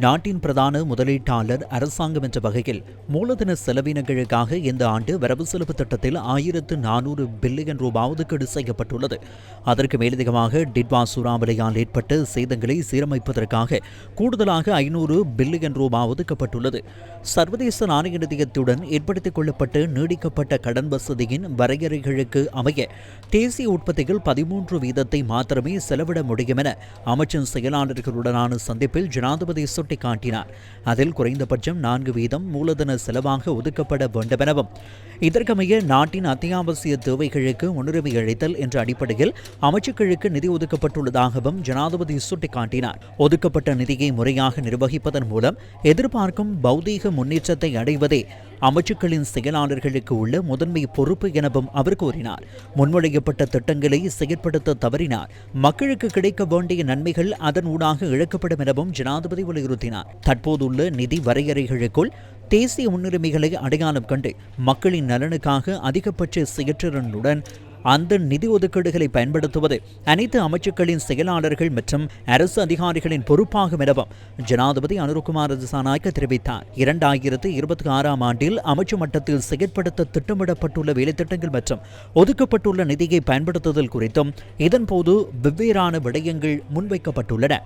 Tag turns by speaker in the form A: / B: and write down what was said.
A: நாட்டின் பிரதான முதலீட்டாளர் அரசாங்கம் என்ற வகையில் மூலதன செலவினங்களுக்காக இந்த ஆண்டு வரவு செலவு திட்டத்தில் ஆயிரத்து நானூறு பில்லியன் ரூபாய் ஒதுக்கீடு செய்யப்பட்டுள்ளது. அதற்கு மேலதிகமாக டிட்வா சூறாவளியால் ஏற்பட்ட சேதங்களை சீரமைப்பதற்காக கூடுதலாக ஐநூறு பில்லியன் ரூபாய் ஒதுக்கப்பட்டுள்ளது சர்வதேச நாணய நிதியத்துடன் ஏற்படுத்திக் கொள்ளப்பட்டு நீடிக்கப்பட்ட கடன் வசதியின் வரையறைகளுக்கு அமைய தேசிய உற்பத்தியில் பதிமூன்று வீதத்தை மாத்திரமே செலவிட முடியும் என அமைச்சின் செயலாளர்களுடனான சந்திப்பில் ஜனாதிபதி சுட்டிக்காட்டினார். அதில் குறைந்தபட்சம் நான்கு வீதம் மூலதன செலவாக ஒதுக்கப்பட வேண்டுமெனவும் இதற்கமைய நாட்டின் அத்தியாவசிய தேவைகளுக்கு முன்னுரிமை அளித்தல் என்ற அடிப்படையில் அமைச்சுக்களுக்கு நிதி ஒதுக்கப்பட்டுள்ளதாகவும் ஜனாதிபதி சுட்டிக்காட்டினார். ஒதுக்கப்பட்ட நிதியை முறையாக நிர்வகிப்பதன் மூலம் எதிர்பார்க்கும் பௌதீக முன்னேற்றத்தை அடைவதே அமைச்சுக்களின் செயலாளர்களுக்கு உள்ள முதன்மை பொறுப்பு எனவும் அவர் கூறினார். முன்மொழியப்பட்ட திட்டங்களை செயற்படுத்த தவறினார். மக்களுக்கு கிடைக்க வேண்டிய நன்மைகள் அதன் ஊடாக இழக்கப்படும் எனவும் ஜனாதிபதி வலியுறுத்தினார். தற்போதுள்ள நிதி வரையறைகளுக்குள் தேசிய முன்னுரிமைகளை அடையாளம் கண்டு மக்களின் நலனுக்காக அதிகபட்ச செயற்றிறனுடன் அந்த நிதி ஒதுக்கீடுகளை பயன்படுத்துவது அனைத்து அமைச்சுக்களின் செயலாளர்கள் மற்றும் அரசு அதிகாரிகளின் பொறுப்பாகும் எனவும் ஜனாதிபதி அனுருகுமார் திசாநாயக்க தெரிவித்தார். இரண்டாயிரத்து இருபத்தி ஆறாம் ஆண்டில் அமைச்சு மட்டத்தில் செயற்படுத்த திட்டமிடப்பட்டுள்ள வேலைத்திட்டங்கள் மற்றும் ஒதுக்கப்பட்டுள்ள நிதியை பயன்படுத்துதல் குறித்தும் இதன்போது வெவ்வேறான விடயங்கள் முன்வைக்கப்பட்டுள்ளன.